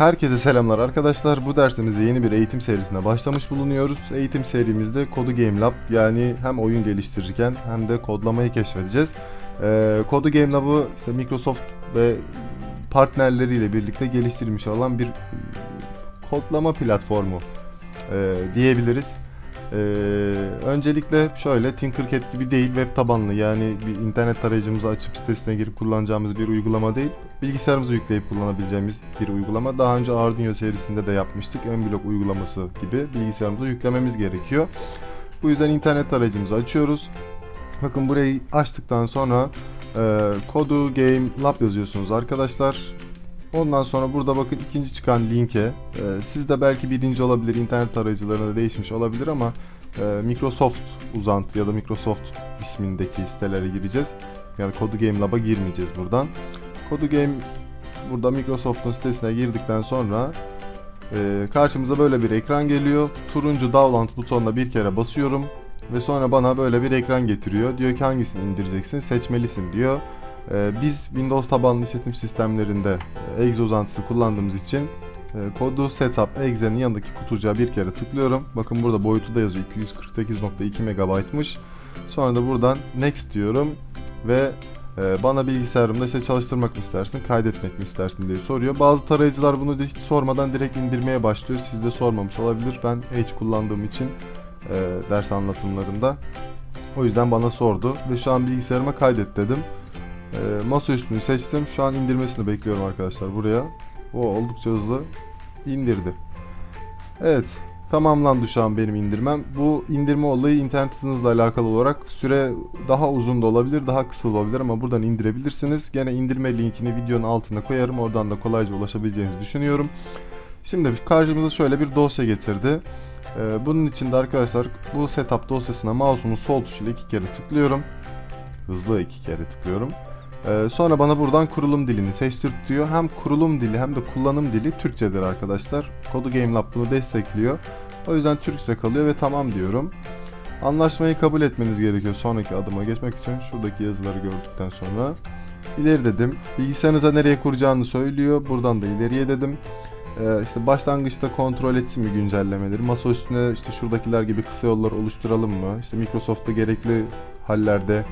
Herkese selamlar arkadaşlar. Bu dersimizde yeni bir eğitim serisine başlamış bulunuyoruz. Eğitim serimizde Kodu Game Lab yani hem oyun geliştirirken hem de kodlamayı keşfedeceğiz. Ee, Kodu Game Lab'ı işte Microsoft ve partnerleriyle birlikte geliştirilmiş olan bir kodlama platformu e, diyebiliriz. Ee, öncelikle şöyle Tinkercad gibi değil web tabanlı yani bir internet tarayıcımızı açıp sitesine girip kullanacağımız bir uygulama değil. Bilgisayarımıza yükleyip kullanabileceğimiz bir uygulama. Daha önce Arduino serisinde de yapmıştık. Ön blok uygulaması gibi bilgisayarımıza yüklememiz gerekiyor. Bu yüzden internet tarayıcımızı açıyoruz. Bakın burayı açtıktan sonra e, kodu game lab yazıyorsunuz arkadaşlar. Ondan sonra burada bakın ikinci çıkan linke e, sizde belki birinci olabilir internet tarayıcılarında değişmiş olabilir ama e, Microsoft uzantı ya da Microsoft ismindeki sitelere gireceğiz. Yani Kodu Game Lab'a girmeyeceğiz buradan. Kodu Game burada Microsoft'un sitesine girdikten sonra e, karşımıza böyle bir ekran geliyor. Turuncu download butonuna bir kere basıyorum ve sonra bana böyle bir ekran getiriyor. Diyor ki hangisini indireceksin seçmelisin diyor. Ee, biz Windows tabanlı işletim sistemlerinde e, exe uzantısı kullandığımız için e, kodu setup exe'nin yanındaki kutucuğa bir kere tıklıyorum. Bakın burada boyutu da yazıyor 248.2 MB'mış. Sonra da buradan next diyorum ve e, bana bilgisayarımda işte çalıştırmak mı istersin, kaydetmek mi istersin diye soruyor. Bazı tarayıcılar bunu hiç sormadan direkt indirmeye başlıyor. Sizde sormamış olabilir. Ben Edge kullandığım için ders anlatımlarında. O yüzden bana sordu ve şu an bilgisayarıma kaydet dedim. E, masa üstünü seçtim. Şu an indirmesini bekliyorum arkadaşlar buraya. O oldukça hızlı indirdi. Evet. Tamamlandı şu an benim indirmem. Bu indirme olayı internet hızınızla alakalı olarak süre daha uzun da olabilir, daha kısa olabilir ama buradan indirebilirsiniz. Gene indirme linkini videonun altına koyarım. Oradan da kolayca ulaşabileceğinizi düşünüyorum. Şimdi karşımıza şöyle bir dosya getirdi. Ee, bunun için de arkadaşlar bu setup dosyasına mouse'umun sol tuşuyla iki kere tıklıyorum. Hızlı iki kere tıklıyorum. Ee, sonra bana buradan kurulum dilini seçtirtiyor. Hem kurulum dili hem de kullanım dili Türkçedir arkadaşlar. Kodu Game Lab bunu destekliyor. O yüzden Türkçe kalıyor ve tamam diyorum. Anlaşmayı kabul etmeniz gerekiyor sonraki adıma geçmek için. Şuradaki yazıları gördükten sonra. İleri dedim. Bilgisayarınıza nereye kuracağını söylüyor. Buradan da ileriye dedim. Ee, işte başlangıçta kontrol etsin mi güncellemeleri. Masa üstüne işte şuradakiler gibi kısa yollar oluşturalım mı? İşte Microsoft'ta gerekli hallerde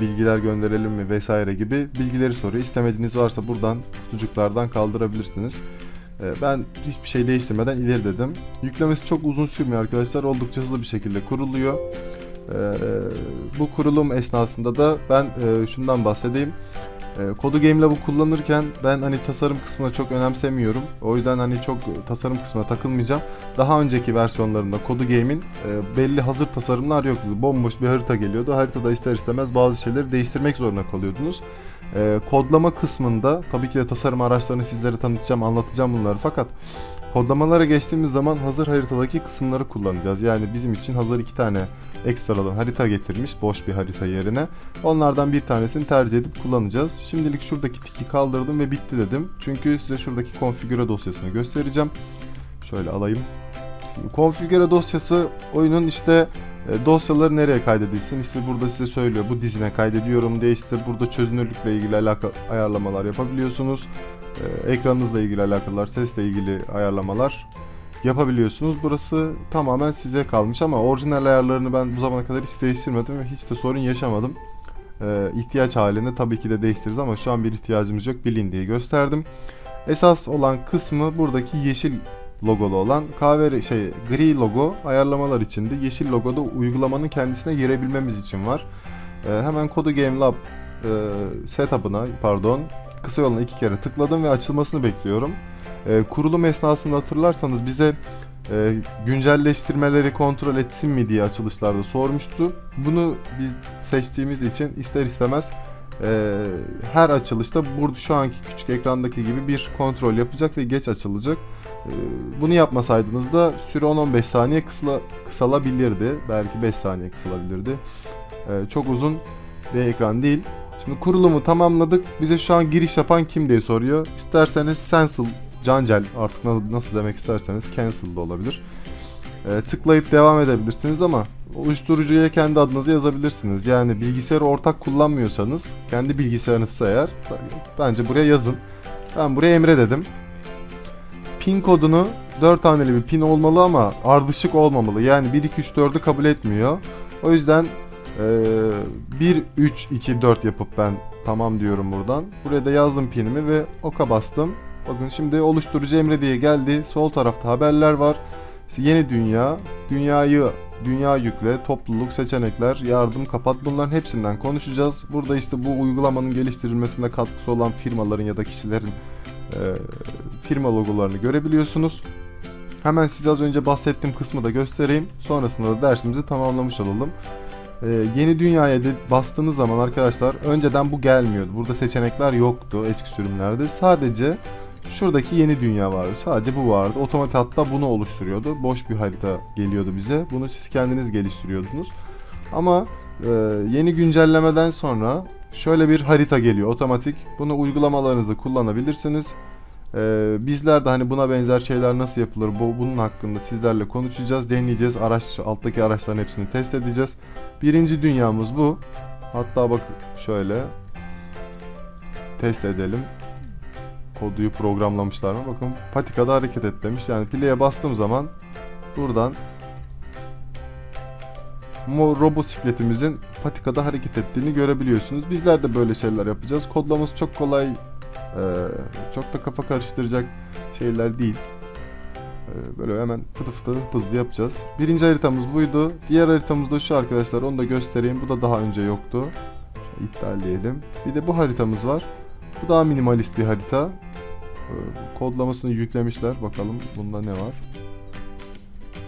bilgiler gönderelim mi vesaire gibi bilgileri soruyor. İstemediğiniz varsa buradan kutucuklardan kaldırabilirsiniz. E, ben hiçbir şey değiştirmeden ileri dedim. Yüklemesi çok uzun sürmüyor arkadaşlar. Oldukça hızlı bir şekilde kuruluyor. E, bu kurulum esnasında da ben e, şundan bahsedeyim. E, Kodu Game Lab'ı kullanırken ben hani tasarım kısmına çok önemsemiyorum. O yüzden hani çok tasarım kısmına takılmayacağım. Daha önceki versiyonlarında Kodu Game'in e, belli hazır tasarımlar yoktu. Bomboş bir harita geliyordu. Haritada ister istemez bazı şeyleri değiştirmek zorunda kalıyordunuz. E, kodlama kısmında tabii ki de tasarım araçlarını sizlere tanıtacağım, anlatacağım bunları. Fakat kodlamalara geçtiğimiz zaman hazır haritadaki kısımları kullanacağız. Yani bizim için hazır iki tane ekstradan harita getirmiş boş bir harita yerine. Onlardan bir tanesini tercih edip kullanacağız. Şimdilik şuradaki tiki kaldırdım ve bitti dedim. Çünkü size şuradaki konfigüre dosyasını göstereceğim. Şöyle alayım. Konfigüre dosyası oyunun işte dosyaları nereye kaydedilsin işte burada size söylüyor bu dizine kaydediyorum diye işte burada çözünürlükle ilgili alaka ayarlamalar yapabiliyorsunuz. E, ekranınızla ilgili alakalar, sesle ilgili ayarlamalar yapabiliyorsunuz. Burası tamamen size kalmış ama orijinal ayarlarını ben bu zamana kadar hiç değiştirmedim ve hiç de sorun yaşamadım. E, ihtiyaç halinde tabii ki de değiştiririz ama şu an bir ihtiyacımız yok bilin diye gösterdim. Esas olan kısmı buradaki yeşil logolu olan kahve şey gri logo ayarlamalar içinde yeşil logoda uygulamanın kendisine girebilmemiz için var. Ee, hemen Kodu Game Lab e, setup'ına pardon kısa yoluna iki kere tıkladım ve açılmasını bekliyorum. Ee, kurulum esnasında hatırlarsanız bize e, güncelleştirmeleri kontrol etsin mi diye açılışlarda sormuştu. Bunu biz seçtiğimiz için ister istemez e, her açılışta burada şu anki küçük ekrandaki gibi bir kontrol yapacak ve geç açılacak. E, bunu yapmasaydınız da süre 10-15 saniye kısala, kısalabilirdi. Belki 5 saniye kısalabilirdi. E, çok uzun bir ekran değil. Şimdi kurulumu tamamladık. Bize şu an giriş yapan kim diye soruyor. İsterseniz Cancel, Cancel artık na- nasıl demek isterseniz Cancel da olabilir. E, tıklayıp devam edebilirsiniz ama uyuşturucuya kendi adınızı yazabilirsiniz. Yani bilgisayarı ortak kullanmıyorsanız kendi bilgisayarınızsa eğer bence buraya yazın. Ben buraya Emre dedim. pin kodunu 4 haneli bir pin olmalı ama ardışık olmamalı. Yani 1 2 3 4'ü kabul etmiyor. O yüzden eee 1 3 2 4 yapıp ben tamam diyorum buradan. Buraya da yazdım pinimi ve oka bastım. Bakın şimdi oluşturucu emre diye geldi. Sol tarafta haberler var. İşte yeni dünya, dünyayı dünya yükle, topluluk, seçenekler, yardım, kapat bunların hepsinden konuşacağız. Burada işte bu uygulamanın geliştirilmesinde katkısı olan firmaların ya da kişilerin e, firma logolarını görebiliyorsunuz. Hemen size az önce bahsettiğim kısmı da göstereyim. Sonrasında da dersimizi tamamlamış olalım. E, yeni dünyaya bastığınız zaman arkadaşlar önceden bu gelmiyordu. Burada seçenekler yoktu eski sürümlerde. Sadece şuradaki yeni dünya vardı. Sadece bu vardı. Otomatik hatta bunu oluşturuyordu. Boş bir harita geliyordu bize. Bunu siz kendiniz geliştiriyordunuz. Ama e, yeni güncellemeden sonra şöyle bir harita geliyor otomatik. Bunu uygulamalarınızda kullanabilirsiniz. E, bizler de hani buna benzer şeyler nasıl yapılır bu bunun hakkında sizlerle konuşacağız, deneyeceğiz. Araç alttaki araçların hepsini test edeceğiz. Birinci dünyamız bu. Hatta bak şöyle test edelim koduyu programlamışlar mı? Bakın patikada hareket et demiş. Yani play'e bastığım zaman buradan robosikletimizin patikada hareket ettiğini görebiliyorsunuz. Bizler de böyle şeyler yapacağız. Kodlaması çok kolay, çok da kafa karıştıracak şeyler değil. Böyle hemen fıtı fıtı hızlı yapacağız. Birinci haritamız buydu. Diğer haritamız da şu arkadaşlar. Onu da göstereyim. Bu da daha önce yoktu. Şöyle diyelim. Bir de bu haritamız var. Bu daha minimalist bir harita. Ee, Kodlamasını yüklemişler. Bakalım bunda ne var.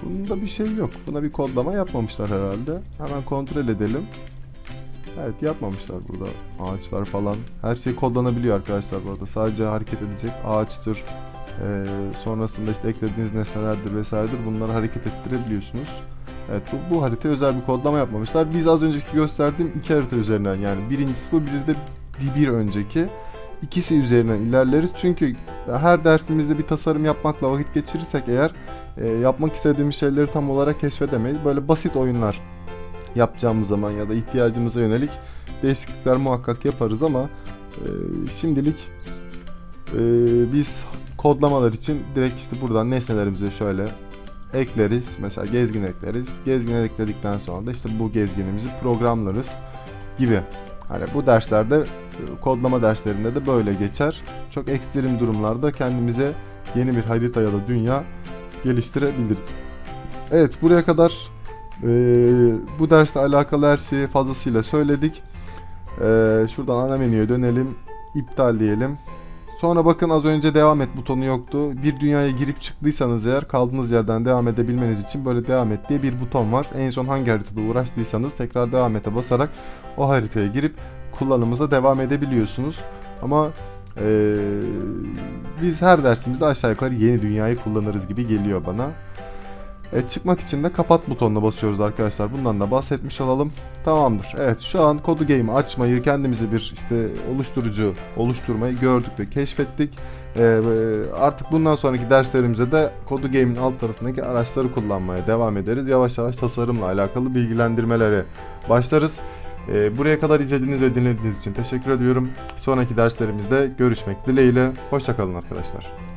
Bunda bir şey yok. Buna bir kodlama yapmamışlar herhalde. Hemen kontrol edelim. Evet yapmamışlar burada. Ağaçlar falan. Her şey kodlanabiliyor arkadaşlar burada. Sadece hareket edecek ağaçtır. Ee, sonrasında işte eklediğiniz nesnelerdir vesairedir. Bunları hareket ettirebiliyorsunuz. Evet bu, bu harita özel bir kodlama yapmamışlar. Biz az önceki gösterdiğim iki harita üzerinden yani birincisi bu biri de bir önceki ikisi üzerinden ilerleriz. Çünkü her dersimizde bir tasarım yapmakla vakit geçirirsek eğer e, yapmak istediğimiz şeyleri tam olarak keşfedemeyiz. Böyle basit oyunlar yapacağımız zaman ya da ihtiyacımıza yönelik değişiklikler muhakkak yaparız ama e, şimdilik e, biz kodlamalar için direkt işte buradan nesnelerimizi şöyle ekleriz. Mesela gezgin ekleriz. Gezgin ekledikten sonra da işte bu gezginimizi programlarız gibi. Hani bu derslerde e, kodlama derslerinde de böyle geçer. Çok ekstrem durumlarda kendimize yeni bir harita ya da dünya geliştirebiliriz. Evet buraya kadar e, bu dersle alakalı her şeyi fazlasıyla söyledik. E, şuradan ana menüye dönelim. İptal diyelim. Sonra bakın az önce devam et butonu yoktu. Bir dünyaya girip çıktıysanız eğer kaldığınız yerden devam edebilmeniz için böyle devam et diye bir buton var. En son hangi haritada uğraştıysanız tekrar devam ete basarak o haritaya girip kullanımıza devam edebiliyorsunuz. Ama eee, biz her dersimizde aşağı yukarı yeni dünyayı kullanırız gibi geliyor bana. E, çıkmak için de kapat butonuna basıyoruz arkadaşlar. Bundan da bahsetmiş olalım. Tamamdır. Evet şu an kodu game'i açmayı kendimize bir işte oluşturucu oluşturmayı gördük ve keşfettik. E, artık bundan sonraki derslerimizde de kodu game'in alt tarafındaki araçları kullanmaya devam ederiz. Yavaş yavaş tasarımla alakalı bilgilendirmelere başlarız. E, buraya kadar izlediğiniz ve dinlediğiniz için teşekkür ediyorum. Sonraki derslerimizde görüşmek dileğiyle. Hoşçakalın arkadaşlar.